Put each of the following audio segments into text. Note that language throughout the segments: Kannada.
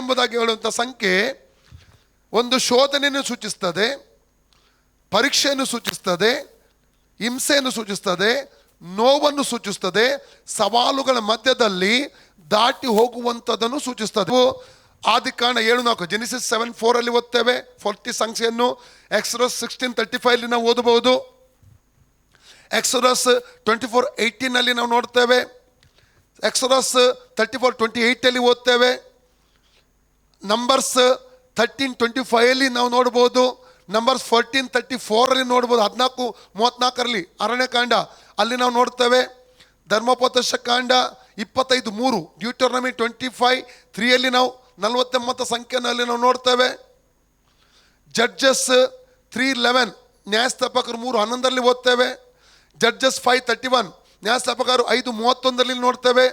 ಎಂಬುದಾಗಿ ಹೇಳುವಂಥ ಸಂಖ್ಯೆ ಒಂದು ಶೋಧನೆಯನ್ನು ಸೂಚಿಸ್ತದೆ, ಪರೀಕ್ಷೆಯನ್ನು ಸೂಚಿಸ್ತದೆ, ಹಿಂಸೆಯನ್ನು ಸೂಚಿಸ್ತದೆ, ನೋವನ್ನು ಸೂಚಿಸ್ತದೆ, ಸವಾಲುಗಳ ಮಧ್ಯದಲ್ಲಿ ದಾಟಿ ಹೋಗುವಂಥದ್ದನ್ನು ಸೂಚಿಸ್ತದೆ. ಆದ ಕಾರಣ ಏಳು ನಾಲ್ಕು ಜೆನಿಸಿಸ್ ಸೆವೆನ್ ಫೋರಲ್ಲಿ ಓದ್ತೇವೆ. ಫೋರ್ಟಿ ಸಂಖ್ಯೆಯನ್ನು ಎಕ್ಸ್ರೋಸ್ ಸಿಕ್ಸ್ಟೀನ್ ತರ್ಟಿ ಫೈವ್ಲಿ ನಾವು ಓದಬಹುದು. ಎಕ್ಸ್ರಸ್ ಟ್ವೆಂಟಿ ಫೋರ್ ಏಯ್ಟೀನಲ್ಲಿ ನಾವು ನೋಡ್ತೇವೆ. ಎಕ್ಸ್ರಸ್ ತರ್ಟಿ ಫೋರ್ ಟ್ವೆಂಟಿ ಏಯ್ಟಲ್ಲಿ ಓದ್ತೇವೆ. ನಂಬರ್ಸ್ ಥರ್ಟೀನ್ ಟ್ವೆಂಟಿ ಫೈವಲ್ಲಿ ನಾವು ನೋಡ್ಬೋದು ನಂಬರ್ಸ್ ಫೋರ್ಟೀನ್ ತರ್ಟಿ ಫೋರಲ್ಲಿ ನೋಡ್ಬೋದು, ಹದಿನಾಲ್ಕು ಮೂವತ್ತ್ನಾಲ್ಕರಲ್ಲಿ ಅರಣ್ಯಕಾಂಡ ಅಲ್ಲಿ ನಾವು ನೋಡ್ತೇವೆ, ಧರ್ಮೋಪದೇಶ ಕಾಂಡ ಇಪ್ಪತ್ತೈದು ಮೂರು ಡ್ಯೂಟರ್ನಮಿ ಟ್ವೆಂಟಿ ಫೈವ್ ತ್ರೀಯಲ್ಲಿ ನಾವು ನಲವತ್ತೊಂಬತ್ತು ಸಂಖ್ಯೆನಲ್ಲಿ ನಾವು ನೋಡ್ತೇವೆ. ಜಡ್ಜಸ್ ತ್ರೀ ಲೆವೆನ್ ನ್ಯಾಯಸ್ಥಾಪಕರು ಮೂರು ಹನ್ನೊಂದರಲ್ಲಿ ಓದ್ತೇವೆ. ಜಡ್ಜಸ್ ಫೈವ್ ತರ್ಟಿ ಒನ್ ನ್ಯಾಯಸ್ಥಾಪಕರು ಐದು ಮೂವತ್ತೊಂದರಲ್ಲಿ ನೋಡ್ತೇವೆ.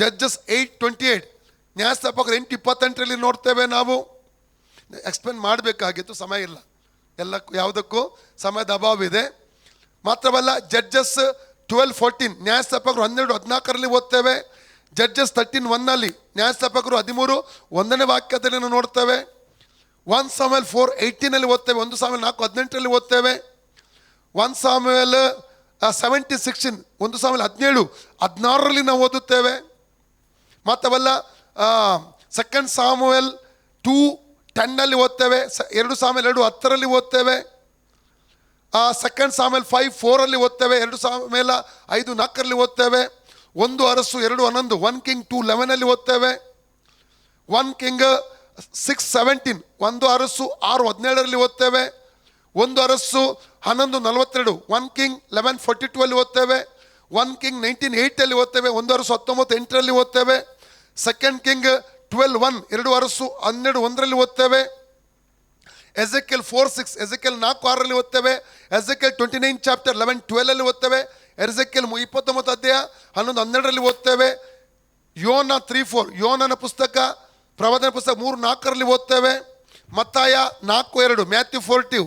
ಜಡ್ಜಸ್ ಏಯ್ಟ್ ಟ್ವೆಂಟಿ ಏಯ್ಟ್ ನ್ಯಾಯಸ್ಥಾಪಕರು ಎಂಟು ಇಪ್ಪತ್ತೆಂಟರಲ್ಲಿ ನೋಡ್ತೇವೆ ನಾವು. ಎಕ್ಸ್ಪ್ಲೇನ್ ಮಾಡಬೇಕಾಗಿತ್ತು, ಸಮಯ ಇಲ್ಲ. ಎಲ್ಲಕ್ಕೂ ಯಾವುದಕ್ಕೂ ಸಮಯದ ಅಭಾವ ಇದೆ. ಮಾತ್ರವಲ್ಲ ಜಡ್ಜಸ್ ಟ್ವೆಲ್ ಫೋರ್ಟೀನ್ ನ್ಯಾಯಸ್ಥಾಪಕರು ಹನ್ನೆರಡು ಹದಿನಾಲ್ಕರಲ್ಲಿ ಓದ್ತೇವೆ. ಜಡ್ಜಸ್ ತರ್ಟೀನ್ ಒನ್ನಲ್ಲಿ ನ್ಯಾಯಸ್ಥಾಪಕರು ಹದಿಮೂರು ಒಂದನೇ ವಾಕ್ಯದಲ್ಲಿ ನಾವು ನೋಡ್ತೇವೆ. ಒನ್ ಸಾಮೇಲ್ ಫೋರ್ ಏಯ್ಟೀನಲ್ಲಿ ಓದ್ತೇವೆ, ಒಂದು ಸಾವಿರ ನಾಲ್ಕು ಹದಿನೆಂಟರಲ್ಲಿ ಓದ್ತೇವೆ. ಒನ್ ಸಾಮೇಲ್ ಸೆವೆಂಟಿ ಸಿಕ್ಸ್ಟೀನ್ ಒಂದು ಸಾಮೇಲ್ ಹದಿನೇಳು, ಹದಿನಾರರಲ್ಲಿ ನಾವು ಓದುತ್ತೇವೆ. ಮತ್ತವೆಲ್ಲ ಸೆಕೆಂಡ್ ಸಾಮುವೆಲ್ ಟೂ ಟೆನ್ನಲ್ಲಿ ಓದ್ತೇವೆ, ಸ, ಎರಡು ಸಾಮೇಲ್ ಎರಡು ಹತ್ತರಲ್ಲಿ ಓದ್ತೇವೆ. ಸೆಕೆಂಡ್ ಸಾಮೇಲ್ ಫೈವ್ ಫೋರಲ್ಲಿ ಓದ್ತೇವೆ, ಎರಡು ಸಾಮೇಲ ಐದು, ನಾಲ್ಕರಲ್ಲಿ ಓದ್ತೇವೆ. ಒಂದು ಅರಸು, ಎರಡು ಹನ್ನೊಂದು ಒನ್ ಕಿಂಗ್ ಟೂ ಲೆವೆನಲ್ಲಿ ಓದ್ತೇವೆ. ಒನ್ ಕಿಂಗ್ ಸಿಕ್ಸ್ ಸೆವೆಂಟೀನ್ ಒಂದು ಅರಸು, ಆರು, ಹದಿನೇಳರಲ್ಲಿ ಓದ್ತೇವೆ. ಒಂದು ಅರಸು, ಹನ್ನೊಂದು, ನಲವತ್ತೆರಡು one king eleven forty two ಅಲ್ಲಿ ಓದ್ತೇವೆ. ಒನ್ ಕಿಂಗ್ ನೈನ್ಟೀನ್ ಏಯ್ಟಲ್ಲಿ ಓದ್ತೇವೆ. ಒಂದು ಅರಸು ಹತ್ತೊಂಬತ್ತು, ಎಂಟರಲ್ಲಿ ಓದ್ತೇವೆ. ಸೆಕೆಂಡ್ ಕಿಂಗ್ ಟ್ವೆಲ್ ಒನ್ ಎರಡು ಅರಸು ಹನ್ನೆರಡು ಒಂದರಲ್ಲಿ ಓದ್ತೇವೆ. ಎಸೆಕೆಲ್ ಫೋರ್ ಸಿಕ್ಸ್ ಎಸೆಕೆಲ್ ನಾಲ್ಕು ಆರರಲ್ಲಿ ಓದ್ತೇವೆ. Ezekiel twenty nine chapter eleven ಟ್ವೆಲಲ್ಲಿ ಓದ್ತೇವೆ. ಎಸೆಕೆಲ್ ಇಪ್ಪತ್ತೊಂಬತ್ತು ಅಧ್ಯಾಯ ಹನ್ನೊಂದು ಹನ್ನೆರಡರಲ್ಲಿ ಓದ್ತೇವೆ. ಯೋನ ತ್ರೀ ಫೋರ್ ಯೋನನ ಪುಸ್ತಕ ಪ್ರವಾದನ ಪುಸ್ತಕ ಮೂರು ನಾಲ್ಕರಲ್ಲಿ ಓದ್ತೇವೆ. ಮತ್ತಾಯ ನಾಲ್ಕು ಎರಡು Matthew four two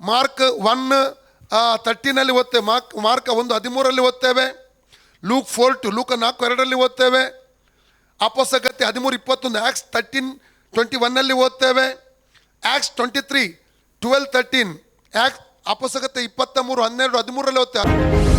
Mark one ತರ್ಟೀನಲ್ಲಿ ಓದ್ತೇವೆ. ಮಾರ್ಕ್ ಮಾರ್ಕ ಒಂದು ಹದಿಮೂರಲ್ಲಿ ಓದ್ತೇವೆ. ಲೂಕ್ ಫೋರ್ ಟು ಲೂಕ ನಾಲ್ಕು ಎರಡರಲ್ಲಿ ಓದ್ತೇವೆ. ಅಪಸಗತ್ಯ ಹದಿಮೂರು ಇಪ್ಪತ್ತೊಂದು ಆ್ಯಕ್ಸ್ ತರ್ಟೀನ್ ಟ್ವೆಂಟಿ ಒನ್ನಲ್ಲಿ ಓದ್ತೇವೆ. Acts twenty three twelve thirteen Acts ಅಪಸಗತ್ಯ ಇಪ್ಪತ್ತ ಮೂರು, ಹನ್ನೆರಡು, ಹದಿಮೂರರಲ್ಲಿ ಓದ್ತೇವೆ.